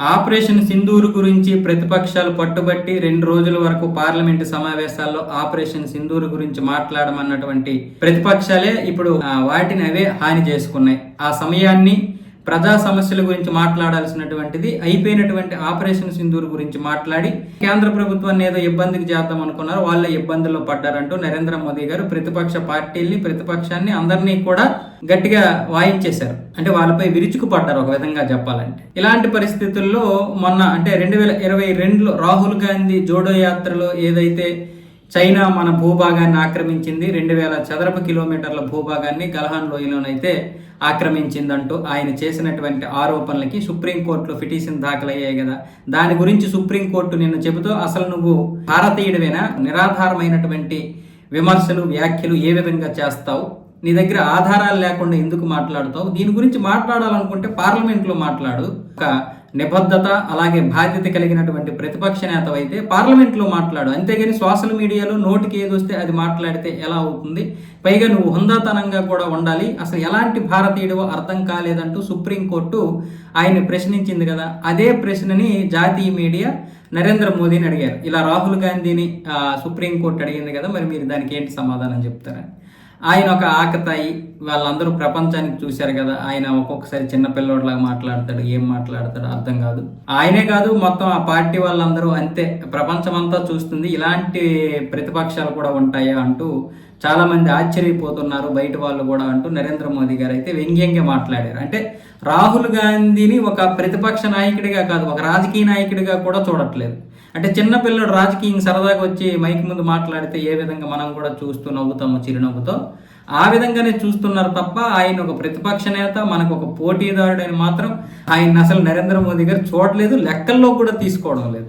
Operation Sindoor గురించి ప్రతిపక్షాలు పట్టుబట్టి రెండు రోజుల వరకు పార్లమెంటు సమావేశాల్లో ఆపరేషన్ సింధూరు గురించి మాట్లాడమన్నటువంటి ప్రతిపక్షాలే ఇప్పుడు వాటిని అవే హాని చేసుకున్నాయి. ఆ సమయాన్ని ప్రజా సమస్యల గురించి మాట్లాడాల్సినటువంటిది అయిపోయినటువంటి ఆపరేషన్ సింధూర్ గురించి మాట్లాడి కేంద్ర ప్రభుత్వాన్ని ఏదో ఇబ్బందికి చేద్దాం అనుకున్నారు వాళ్ళే ఇబ్బందుల్లో పడ్డారంటూ నరేంద్ర మోదీ గారు ప్రతిపక్ష పార్టీల్ని ప్రతిపక్షాన్ని అందరినీ కూడా గట్టిగా వాయించేశారు. అంటే వాళ్ళపై విరుచుకు పడ్డారు ఒక విధంగా చెప్పాలంటే. ఇలాంటి పరిస్థితుల్లో మొన్న అంటే రెండు వేల ఇరవై రెండులో రాహుల్ గాంధీ జోడో యాత్రలో ఏదైతే చైనా మన భూభాగాన్ని ఆక్రమించింది. రెండు వేల చదరపు కిలోమీటర్ల భూభాగాన్ని గల్హాన్ లోయలోనైతే ఆక్రమించిందంటూ ఆయన చేసినటువంటి ఆరోపణలకి సుప్రీంకోర్టులో పిటిషన్ దాఖలయ్యాయి కదా దాని గురించి సుప్రీంకోర్టు నిన్న చెబుతూ అసలు నువ్వు భారతీయుడివేనా? నిరాధారమైనటువంటి విమర్శలు వ్యాఖ్యలు ఏ విధంగా చేస్తావు? నీ దగ్గర ఆధారాలు లేకుండా ఎందుకు మాట్లాడుతావు? దీని గురించి మాట్లాడాలనుకుంటే పార్లమెంట్లో మాట్లాడు. ఒక నిబద్ధత అలాగే బాధ్యత కలిగినటువంటి ప్రతిపక్ష నేత అయితే పార్లమెంట్లో మాట్లాడు. అంతేగాని సోషల్ మీడియాలో నోటికి ఏది వస్తే అది మాట్లాడితే ఎలా అవుతుంది? పైగా నువ్వు హుందాతనంగా కూడా ఉండాలి. అసలు ఎలాంటి భారతీయుడివో అర్థం కాలేదంటూ సుప్రీంకోర్టు ఆయన్ని ప్రశ్నించింది కదా. అదే ప్రశ్నని జాతీయ మీడియా నరేంద్ర మోదీని అడిగారు. ఇలా రాహుల్ గాంధీని సుప్రీంకోర్టు అడిగింది కదా. మరి మీరు దానికి ఏంటి సమాధానం చెప్తారా ఆయన ఒక ఆకతాయి. వాళ్ళందరూ ప్రపంచానికి చూశారు కదా ఆయన ఒక్కొక్కసారి చిన్నపిల్లోడిలాగా మాట్లాడతాడు ఏం మాట్లాడతాడు అర్థం కాదు. ఆయనే కాదు మొత్తం ఆ పార్టీ వాళ్ళందరూ అంతే. ప్రపంచం అంతా చూస్తుంది ఇలాంటి ప్రతిపక్షాలు కూడా ఉంటాయా అంటూ చాలా మంది ఆశ్చర్యపోతున్నారు బయట వాళ్ళు కూడా అంటూ నరేంద్ర మోదీ గారు అయితే వ్యంగ్యంగా మాట్లాడారు. అంటే రాహుల్ గాంధీని ఒక ప్రతిపక్ష నాయకుడిగా కాదు ఒక రాజకీయ నాయకుడిగా కూడా చూడట్లేదు. అంటే చిన్న పిల్లడు రాజకీయం సరదాగా వచ్చి మైక్ ముందు మాట్లాడితే ఏ విధంగా మనం కూడా చూస్తూ నవ్వుతాము చిరునవ్వుతో ఆ విధంగానే చూస్తున్నారు తప్ప ఆయన ఒక ప్రతిపక్ష నేత మనకు ఒక పోటీదారుడని మాత్రం ఆయన అసలు నరేంద్ర మోదీ గారు చూడలేదు లెక్కల్లో కూడా తీసుకోవడం లేదు.